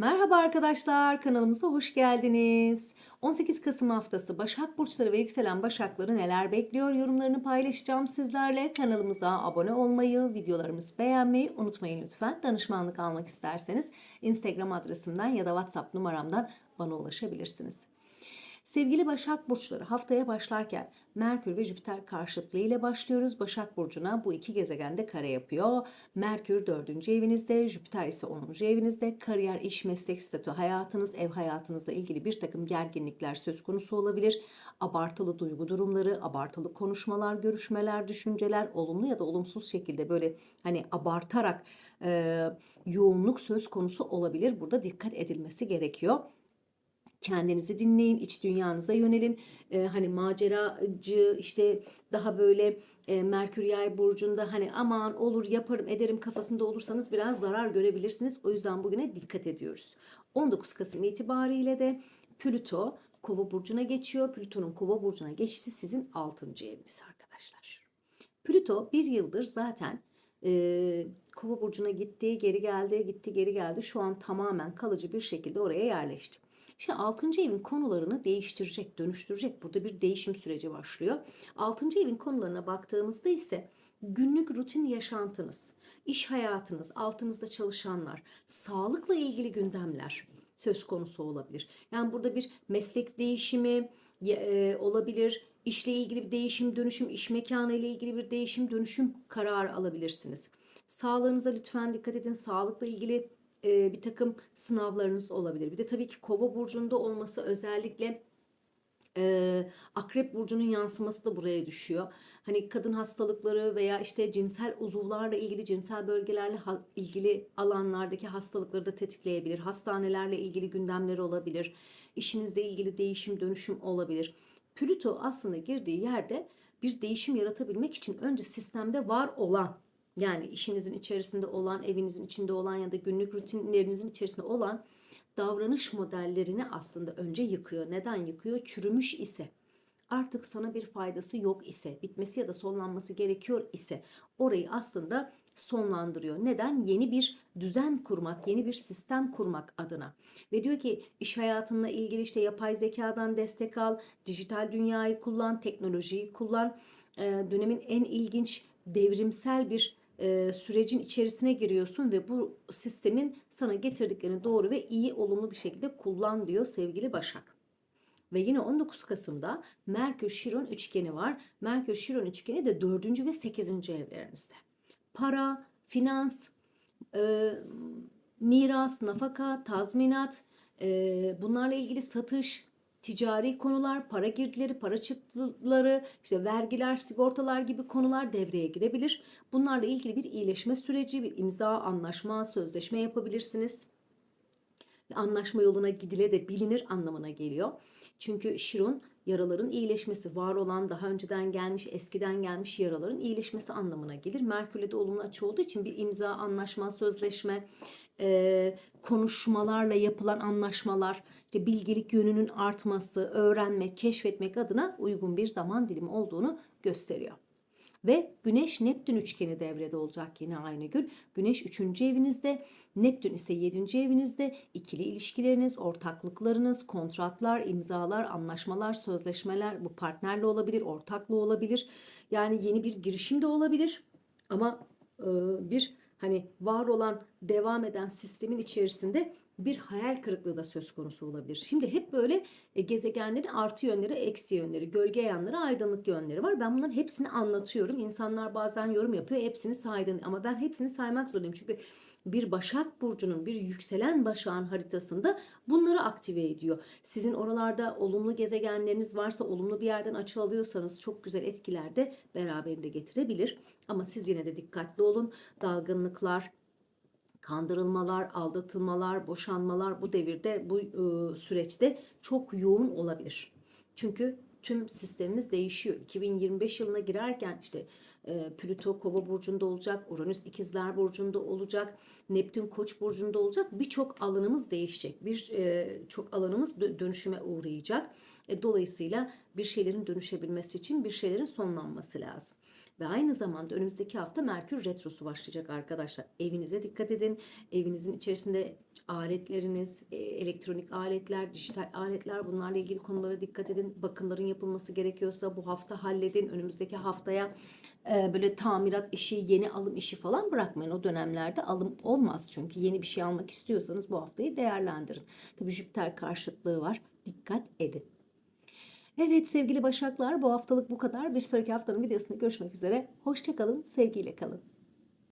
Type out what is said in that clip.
Merhaba arkadaşlar, kanalımıza hoş geldiniz. 18 Kasım haftası Başak Burçları ve yükselen Başakları neler bekliyor yorumlarını paylaşacağım sizlerle. Kanalımıza abone olmayı, videolarımızı beğenmeyi unutmayın lütfen. Danışmanlık almak isterseniz Instagram adresimden ya da WhatsApp numaramdan bana ulaşabilirsiniz. Sevgili Başak Burçları haftaya başlarken Merkür ve Jüpiter karşıtlığı ile başlıyoruz. Başak Burcu'na bu iki gezegen de kare yapıyor. Merkür 4. evinizde, Jüpiter ise 10. evinizde. Kariyer, iş, meslek, statü, hayatınız, ev hayatınızla ilgili bir takım gerginlikler söz konusu olabilir. Abartılı duygu durumları, abartılı konuşmalar, görüşmeler, düşünceler, olumlu ya da olumsuz şekilde böyle hani abartarak e, yoğunluk söz konusu olabilir. Burada dikkat edilmesi gerekiyor kendinizi dinleyin, iç dünyanıza yönelin. Ee, hani maceracı işte daha böyle e, Merkür Yay burcunda hani aman olur yaparım ederim kafasında olursanız biraz zarar görebilirsiniz. O yüzden bugüne dikkat ediyoruz. 19 Kasım itibariyle de Plüto Kova burcuna geçiyor. Plüton'un Kova burcuna geçişi sizin 6. eviniz arkadaşlar. Plüto bir yıldır zaten e, Kova burcuna gitti, geri geldi, gitti, geri geldi. Şu an tamamen kalıcı bir şekilde oraya yerleşti. Şimdi 6. evin konularını değiştirecek, dönüştürecek. Burada bir değişim süreci başlıyor. 6. evin konularına baktığımızda ise günlük rutin yaşantınız, iş hayatınız, altınızda çalışanlar, sağlıkla ilgili gündemler söz konusu olabilir. Yani burada bir meslek değişimi e, olabilir, işle ilgili bir değişim, dönüşüm, iş mekanı ile ilgili bir değişim, dönüşüm kararı alabilirsiniz. Sağlığınıza lütfen dikkat edin. Sağlıkla ilgili e, bir takım sınavlarınız olabilir. Bir de tabii ki kova burcunda olması özellikle e, akrep burcunun yansıması da buraya düşüyor. Hani kadın hastalıkları veya işte cinsel uzuvlarla ilgili cinsel bölgelerle ha, ilgili alanlardaki hastalıkları da tetikleyebilir. Hastanelerle ilgili gündemleri olabilir. İşinizle ilgili değişim dönüşüm olabilir. Plüto aslında girdiği yerde bir değişim yaratabilmek için önce sistemde var olan yani işinizin içerisinde olan, evinizin içinde olan ya da günlük rutinlerinizin içerisinde olan davranış modellerini aslında önce yıkıyor. Neden yıkıyor? Çürümüş ise artık sana bir faydası yok ise, bitmesi ya da sonlanması gerekiyor ise orayı aslında sonlandırıyor. Neden? Yeni bir düzen kurmak, yeni bir sistem kurmak adına. Ve diyor ki iş hayatınla ilgili işte yapay zekadan destek al, dijital dünyayı kullan, teknolojiyi kullan. Dönemin en ilginç devrimsel bir e, sürecin içerisine giriyorsun ve bu sistemin sana getirdiklerini doğru ve iyi olumlu bir şekilde kullan diyor sevgili Başak. Ve yine 19 Kasım'da Merkür Şiron üçgeni var. Merkür Şiron üçgeni de 4. ve 8. evlerinizde. Para, finans, e, miras, nafaka, tazminat, e, bunlarla ilgili satış, ticari konular, para girdileri, para çıktıları, işte vergiler, sigortalar gibi konular devreye girebilir. Bunlarla ilgili bir iyileşme süreci, bir imza, anlaşma, sözleşme yapabilirsiniz. Anlaşma yoluna gidile de bilinir anlamına geliyor. Çünkü Şiron yaraların iyileşmesi, var olan daha önceden gelmiş, eskiden gelmiş yaraların iyileşmesi anlamına gelir. Merkür'le de olumlu açı olduğu için bir imza, anlaşma, sözleşme, e, konuşmalarla yapılan anlaşmalar, işte bilgelik yönünün artması, öğrenmek, keşfetmek adına uygun bir zaman dilimi olduğunu gösteriyor. Ve Güneş Neptün üçgeni devrede olacak yine aynı gün. Güneş 3. evinizde, Neptün ise 7. evinizde. İkili ilişkileriniz, ortaklıklarınız, kontratlar, imzalar, anlaşmalar, sözleşmeler bu partnerle olabilir, ortaklı olabilir. Yani yeni bir girişim de olabilir. Ama bir hani var olan devam eden sistemin içerisinde bir hayal kırıklığı da söz konusu olabilir. Şimdi hep böyle e, gezegenlerin artı yönleri, eksi yönleri, gölge yanları, aydınlık yönleri var. Ben bunların hepsini anlatıyorum. İnsanlar bazen yorum yapıyor. Hepsini saydın ama ben hepsini saymak zorundayım. Çünkü bir Başak Burcu'nun bir yükselen Başak'ın haritasında bunları aktive ediyor. Sizin oralarda olumlu gezegenleriniz varsa olumlu bir yerden açı alıyorsanız çok güzel etkiler de beraberinde getirebilir. Ama siz yine de dikkatli olun. Dalgınlıklar, kandırılmalar, aldatılmalar, boşanmalar bu devirde, bu e, süreçte çok yoğun olabilir. Çünkü tüm sistemimiz değişiyor. 2025 yılına girerken işte e, Plüto Kova burcunda olacak, Uranüs İkizler burcunda olacak, Neptün Koç burcunda olacak. Birçok alanımız değişecek. Bir e, çok alanımız dönüşüme uğrayacak. E, dolayısıyla bir şeylerin dönüşebilmesi için bir şeylerin sonlanması lazım. Ve aynı zamanda önümüzdeki hafta Merkür Retrosu başlayacak arkadaşlar. Evinize dikkat edin. Evinizin içerisinde aletleriniz, e, elektronik aletler, dijital aletler bunlarla ilgili konulara dikkat edin. Bakımların yapılması gerekiyorsa bu hafta halledin. Önümüzdeki haftaya e, böyle tamirat işi, yeni alım işi falan bırakmayın. O dönemlerde alım olmaz çünkü yeni bir şey almak istiyorsanız bu haftayı değerlendirin. Tabii Jüpiter karşıtlığı var. Dikkat edin. Evet sevgili Başaklar bu haftalık bu kadar. Bir sonraki haftanın videosunda görüşmek üzere. Hoşçakalın, sevgiyle kalın.